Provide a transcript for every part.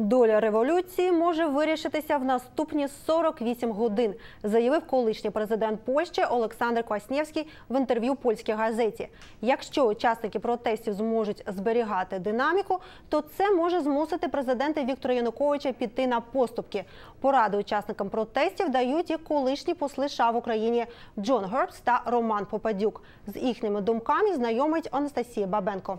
Доля революції може вирішитися в наступні 48 годин, заявив колишній президент Польщі Олександр Кваснєвський в інтерв'ю польській газеті. Якщо учасники протестів зможуть зберігати динаміку, то це може змусити президента Віктора Януковича піти на поступки. Поради учасникам протестів дають і колишні посли США в Україні Джон Гербс та Роман Попадюк. З їхніми думками знайомить Анастасія Бабенко.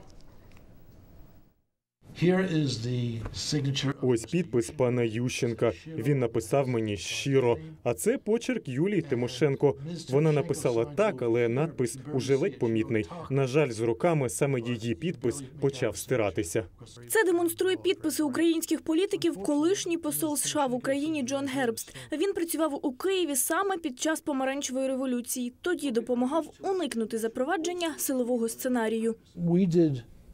Ось підпис пана Ющенка. Він написав мені щиро. А це почерк Юлії Тимошенко. Вона написала так, але надпис уже ледь помітний. На жаль, з роками саме її підпис почав стиратися. Це демонструє підписи українських політиків. Колишній посол США в Україні Джон Гербст. Він працював у Києві саме під час помаранчевої революції. Тоді допомагав уникнути запровадження силового сценарію.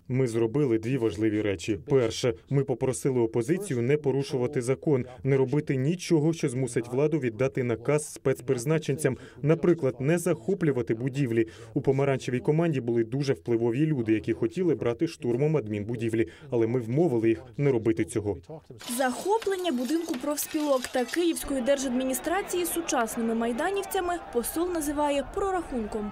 Ми зробили дві важливі речі. Перше, ми попросили опозицію не порушувати закон, не робити нічого, що змусить владу віддати наказ спецпризначенцям. Наприклад, не захоплювати будівлі. У помаранчевій команді були дуже впливові люди, які хотіли брати штурмом адмінбудівлі, але ми вмовили їх не робити цього. Захоплення будинку профспілок та Київської держадміністрації сучасними майданівцями посол називає прорахунком.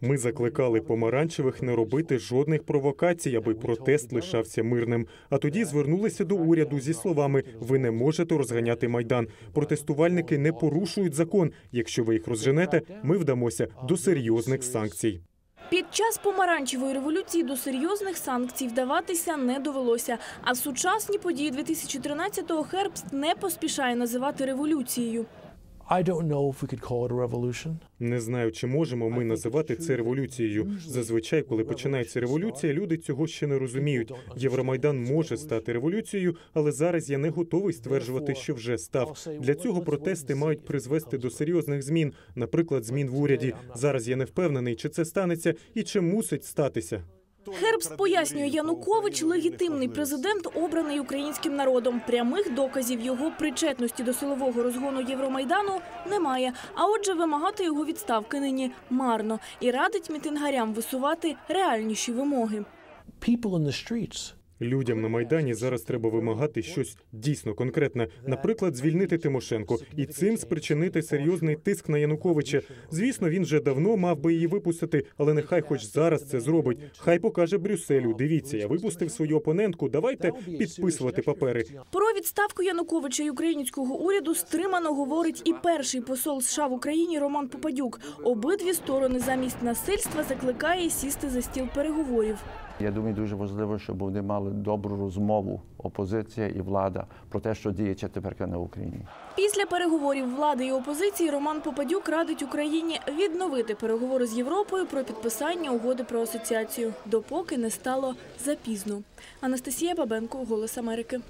Ми закликали помаранчевих не робити жодних провокацій, аби протест лишався мирним. А тоді звернулися до уряду зі словами: ви не можете розганяти майдан. Протестувальники не порушують закон. Якщо ви їх розженете, ми вдамося до серйозних санкцій. Під час помаранчевої революції до серйозних санкцій вдаватися не довелося. А сучасні події 2013-го Хербст не поспішає називати революцією. I don't know if we could call it a revolution. Не знаю, чи можемо ми називати це революцією. Зазвичай, коли починається революція, люди цього ще не розуміють. Євромайдан може стати революцією, але зараз я не готовий стверджувати, що вже став. Для цього протести мають призвести до серйозних змін, наприклад, змін в уряді. Зараз я не впевнений, чи це станеться і чи мусить статися. Хербст пояснює, Янукович легітимний президент, обраний українським народом. Прямих доказів його причетності до силового розгону Євромайдану немає. А отже, вимагати його відставки нині марно і радить мітингарям висувати реальніші вимоги. Людям на майдані зараз треба вимагати щось дійсно конкретне, наприклад, звільнити Тимошенко і цим спричинити серйозний тиск на Януковича. Звісно, він вже давно мав би її випустити, але нехай хоч зараз це зробить. Хай покаже Брюсселю. Дивіться, я випустив свою опонентку. Давайте підписувати папери. Про відставку Януковича і українського уряду стримано говорить і перший посол США в Україні Роман Попадюк. Обидві сторони замість насильства закликає сісти за стіл переговорів. Я думаю, дуже важливо, щоб вони мали добру розмову опозиція і влада про те, що діється тепер на Україні. Після переговорів влади і опозиції Роман Попадюк радить Україні відновити переговори з Європою про підписання угоди про асоціацію, допоки не стало запізно. Анастасія Бабенко, Голос Америки.